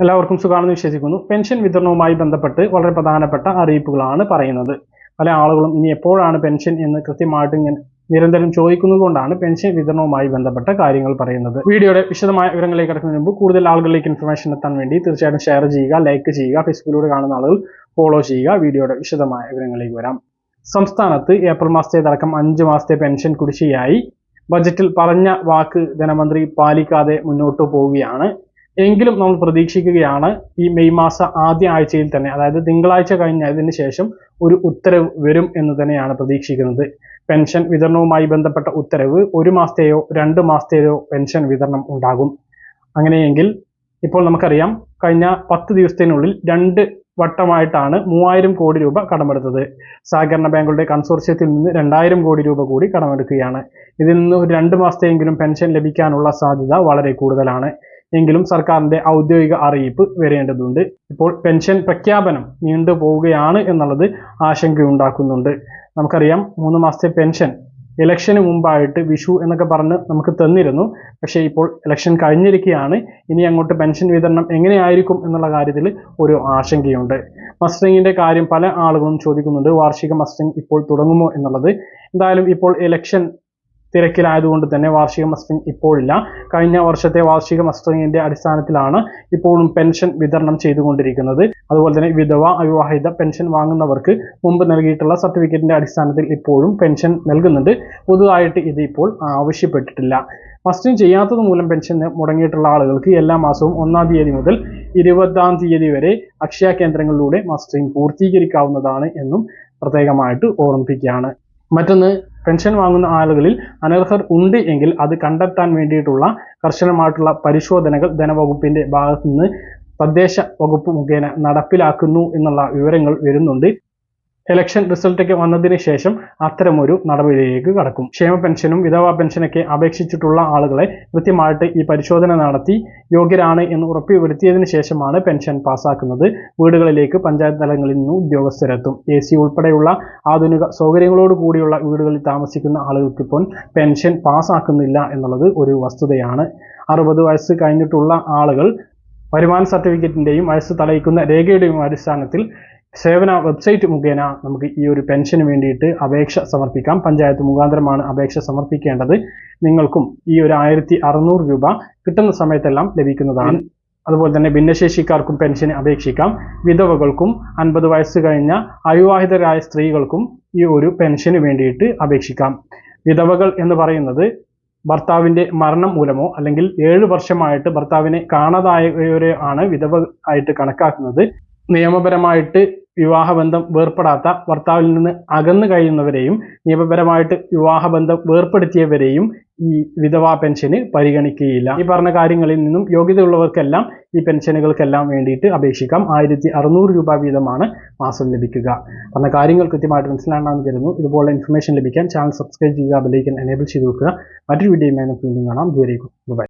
എല്ലാവർക്കും സുഖമാണെന്ന് വിശ്വസിക്കുന്നു. പെൻഷൻ വിതരണവുമായി ബന്ധപ്പെട്ട് വളരെ പ്രധാനപ്പെട്ട അറിയിപ്പുകളാണ് പറയുന്നത്. പല ആളുകളും ഇനി എപ്പോഴാണ് പെൻഷൻ എന്ന് കൃത്യമായിട്ട് ഇങ്ങനെ നിരന്തരം ചോദിക്കുന്നതുകൊണ്ടാണ് പെൻഷൻ വിതരണവുമായി ബന്ധപ്പെട്ട കാര്യങ്ങൾ പറയുന്നത്. വീഡിയോയുടെ വിശദമായ വിവരങ്ങളിലേക്ക് കിടക്കുന്ന മുമ്പ് കൂടുതൽ ആളുകളിലേക്ക് ഇൻഫർമേഷൻ എത്താൻ വേണ്ടി തീർച്ചയായിട്ടും ഷെയർ ചെയ്യുക ലൈക്ക് ചെയ്യുക ഫേസ്ബുക്കിലൂടെ കാണുന്ന ആളുകൾ ഫോളോ ചെയ്യുക. വീഡിയോയുടെ വിശദമായ വിവരങ്ങളിലേക്ക് വരാം. സംസ്ഥാനത്ത് ഏപ്രിൽ മാസത്തേതടക്കം അഞ്ച് മാസത്തെ പെൻഷൻ കുടിശ്ശികയായി. ബജറ്റിൽ പറഞ്ഞ വാക്ക് ധനമന്ത്രി പാലിക്കാതെ മുന്നോട്ട് പോവുകയാണ്. എങ്കിലും നമ്മൾ പ്രതീക്ഷിക്കുകയാണ് ഈ മെയ് മാസ ആദ്യ ആഴ്ചയിൽ തന്നെ അതായത് തിങ്കളാഴ്ച കഴിഞ്ഞതിന് ശേഷം ഒരു ഉത്തരവ് വരും എന്ന് തന്നെയാണ് പ്രതീക്ഷിക്കുന്നത്. പെൻഷൻ വിതരണവുമായി ബന്ധപ്പെട്ട ഉത്തരവ് ഒരു മാസത്തെയോ രണ്ട് മാസത്തെയോ പെൻഷൻ വിതരണം ഉണ്ടാകും. അങ്ങനെയെങ്കിൽ ഇപ്പോൾ നമുക്കറിയാം കഴിഞ്ഞ പത്ത് ദിവസത്തിനുള്ളിൽ രണ്ട് വട്ടമായിട്ടാണ് മൂവായിരം കോടി രൂപ കടമെടുത്തത്. സഹകരണ ബാങ്കുകളുടെ കൺസോർഷ്യത്തിൽ നിന്ന് രണ്ടായിരം കോടി രൂപ കൂടി കടമെടുക്കുകയാണ്. ഇതിൽ നിന്ന് ഒരു രണ്ട് മാസത്തെയെങ്കിലും പെൻഷൻ ലഭിക്കാനുള്ള സാധ്യത വളരെ കൂടുതലാണ്. എങ്കിലും സർക്കാരിന്റെ ഔദ്യോഗിക അറിയിപ്പ് വരേണ്ടതുണ്ട്. ഇപ്പോൾ പെൻഷൻ പ്രഖ്യാപനം നീണ്ടു പോവുകയാണ് എന്നുള്ളത് ആശങ്കയുണ്ടാക്കുന്നുണ്ട്. നമുക്കറിയാം മൂന്ന് മാസത്തെ പെൻഷൻ ഇലക്ഷന് മുമ്പായിട്ട് വിഷു എന്നൊക്കെ പറഞ്ഞ് നമുക്ക് തന്നിരുന്നു. പക്ഷേ ഇപ്പോൾ ഇലക്ഷൻ കഴിഞ്ഞിരിക്കുകയാണ്. ഇനി അങ്ങോട്ട് പെൻഷൻ വിതരണം എങ്ങനെയായിരിക്കും എന്നുള്ള കാര്യത്തിൽ ഒരു ആശങ്കയുണ്ട്. മസ്റ്ററിങ്ങിന്റെ കാര്യം പല ആളുകളും ചോദിക്കുന്നുണ്ട്. വാർഷിക മസ്റ്ററിങ് ഇപ്പോൾ തുടങ്ങുമോ എന്നുള്ളത്. എന്തായാലും ഇപ്പോൾ ഇലക്ഷൻ തിരക്കിലായതുകൊണ്ട് തന്നെ വാർഷിക മസ്റ്ററിംഗ് ഇപ്പോഴില്ല. കഴിഞ്ഞ വർഷത്തെ വാർഷിക മസ്റ്ററിംഗിന്റെ അടിസ്ഥാനത്തിലാണ് ഇപ്പോഴും പെൻഷൻ വിതരണം ചെയ്തുകൊണ്ടിരിക്കുന്നത്. അതുപോലെ തന്നെ വിധവ അവിവാഹിത പെൻഷൻ വാങ്ങുന്നവർക്ക് മുമ്പ് നൽകിയിട്ടുള്ള സർട്ടിഫിക്കറ്റിന്റെ അടിസ്ഥാനത്തിൽ ഇപ്പോഴും പെൻഷൻ നൽകുന്നുണ്ട്. പുതുതായിട്ട് ഇത് ഇപ്പോൾ ആവശ്യപ്പെട്ടിട്ടില്ല. മസ്റ്ററിംഗ് ചെയ്യാത്തത് മൂലം പെൻഷൻ മുടങ്ങിയിട്ടുള്ള ആളുകൾക്ക് എല്ലാ മാസവും ഒന്നാം തീയതി മുതൽ ഇരുപതാം തീയതി വരെ അക്ഷയ കേന്ദ്രങ്ങളിലൂടെ മസ്റ്ററിംഗ് പൂർത്തീകരിക്കാവുന്നതാണ് എന്നും പ്രത്യേകമായിട്ട് ഓർമ്മിപ്പിക്കുകയാണ്. മറ്റൊന്ന് പെൻഷൻ വാങ്ങുന്ന ആളുകളിൽ അനർഹർ ഉണ്ട് എങ്കിൽ അത് കണ്ടെത്താൻ വേണ്ടിയിട്ടുള്ള കർശനമായിട്ടുള്ള പരിശോധനകൾ ധനവകുപ്പിന്റെ ഭാഗത്തുനിന്ന് തദ്ദേശ വകുപ്പ് മുഖേന നടപ്പിലാക്കുന്നു എന്നുള്ള വിവരങ്ങൾ വരുന്നുണ്ട്. ഇലക്ഷൻ റിസൾട്ടൊക്കെ വന്നതിന് ശേഷം അത്തരമൊരു നടപടിയിലേക്ക് കടക്കും. ക്ഷേമ പെൻഷനും വിധവാ പെൻഷനൊക്കെ അപേക്ഷിച്ചിട്ടുള്ള ആളുകളെ കൃത്യമായിട്ട് ഈ പരിശോധന നടത്തി യോഗ്യരാണ് എന്ന് ഉറപ്പുവരുത്തിയതിനു ശേഷമാണ് പെൻഷൻ പാസ്സാക്കുന്നത്. വീടുകളിലേക്ക് പഞ്ചായത്ത് തലങ്ങളിൽ നിന്ന് ഉദ്യോഗസ്ഥരെത്തും. എ സി ഉൾപ്പെടെയുള്ള ആധുനിക സൗകര്യങ്ങളോട് കൂടിയുള്ള വീടുകളിൽ താമസിക്കുന്ന ആളുകൾക്ക് ഇപ്പോൾ പെൻഷൻ പാസ്സാക്കുന്നില്ല എന്നുള്ളത് ഒരു വസ്തുതയാണ്. അറുപത് വയസ്സ് കഴിഞ്ഞിട്ടുള്ള ആളുകൾ വരുമാന സർട്ടിഫിക്കറ്റിന്റെയും വയസ്സ് തലയിക്കുന്ന രേഖയുടെയും അടിസ്ഥാനത്തിൽ സേവന വെബ്സൈറ്റ് മുഖേന നമുക്ക് ഈ ഒരു പെൻഷന് വേണ്ടിയിട്ട് അപേക്ഷ സമർപ്പിക്കാം. പഞ്ചായത്ത് മുഖാന്തരമാണ് അപേക്ഷ സമർപ്പിക്കേണ്ടത്. നിങ്ങൾക്കും ഈ ഒരു ആയിരത്തി അറുന്നൂറ് രൂപ കിട്ടുന്ന സമയത്തെല്ലാം ലഭിക്കുന്നതാണ്. അതുപോലെ തന്നെ ഭിന്നശേഷിക്കാർക്കും പെൻഷന് അപേക്ഷിക്കാം. വിധവകൾക്കും അൻപത് വയസ്സ് കഴിഞ്ഞ അവിവാഹിതരായ സ്ത്രീകൾക്കും ഈ ഒരു പെൻഷന് വേണ്ടിയിട്ട് അപേക്ഷിക്കാം. വിധവകൾ എന്ന് പറയുന്നത് ഭർത്താവിന്റെ മരണം മൂലമോ അല്ലെങ്കിൽ ഏഴ് വർഷമായിട്ട് ഭർത്താവിനെ കാണാതായവരെ ആണ് വിധവ ആയിട്ട് കണക്കാക്കുന്നത്. നിയമപരമായിട്ട് വിവാഹബന്ധം വേർപ്പെടാത്ത ഭർത്താവിൽ നിന്ന് അകന്നു കഴിയുന്നവരെയും നിയമപരമായിട്ട് വിവാഹബന്ധം വേർപ്പെടുത്തിയവരെയും ഈ വിധവാ പെൻഷന് പരിഗണിക്കുകയില്ല. ഈ പറഞ്ഞ കാര്യങ്ങളിൽ നിന്നും യോഗ്യതയുള്ളവർക്കെല്ലാം ഈ പെൻഷനുകൾക്കെല്ലാം വേണ്ടിയിട്ട് അപേക്ഷിക്കാം. ആയിരത്തി അറുന്നൂറ് രൂപ വീതമാണ് മാസം ലഭിക്കുക. പറഞ്ഞ കാര്യങ്ങൾ കൃത്യമായിട്ട് മനസ്സിലാണെന്ന് കരുതുന്നു. ഇതുപോലെ ഇൻഫർമേഷൻ ലഭിക്കാൻ ചാനൽ സബ്സ്ക്രൈബ് ചെയ്യുക ബെലൈക്കൻ എനേബിൾ ചെയ്ത് വെക്കുക. മറ്റൊരു വീണ്ടും കാണാം. ദൂരേക്കും ബൈ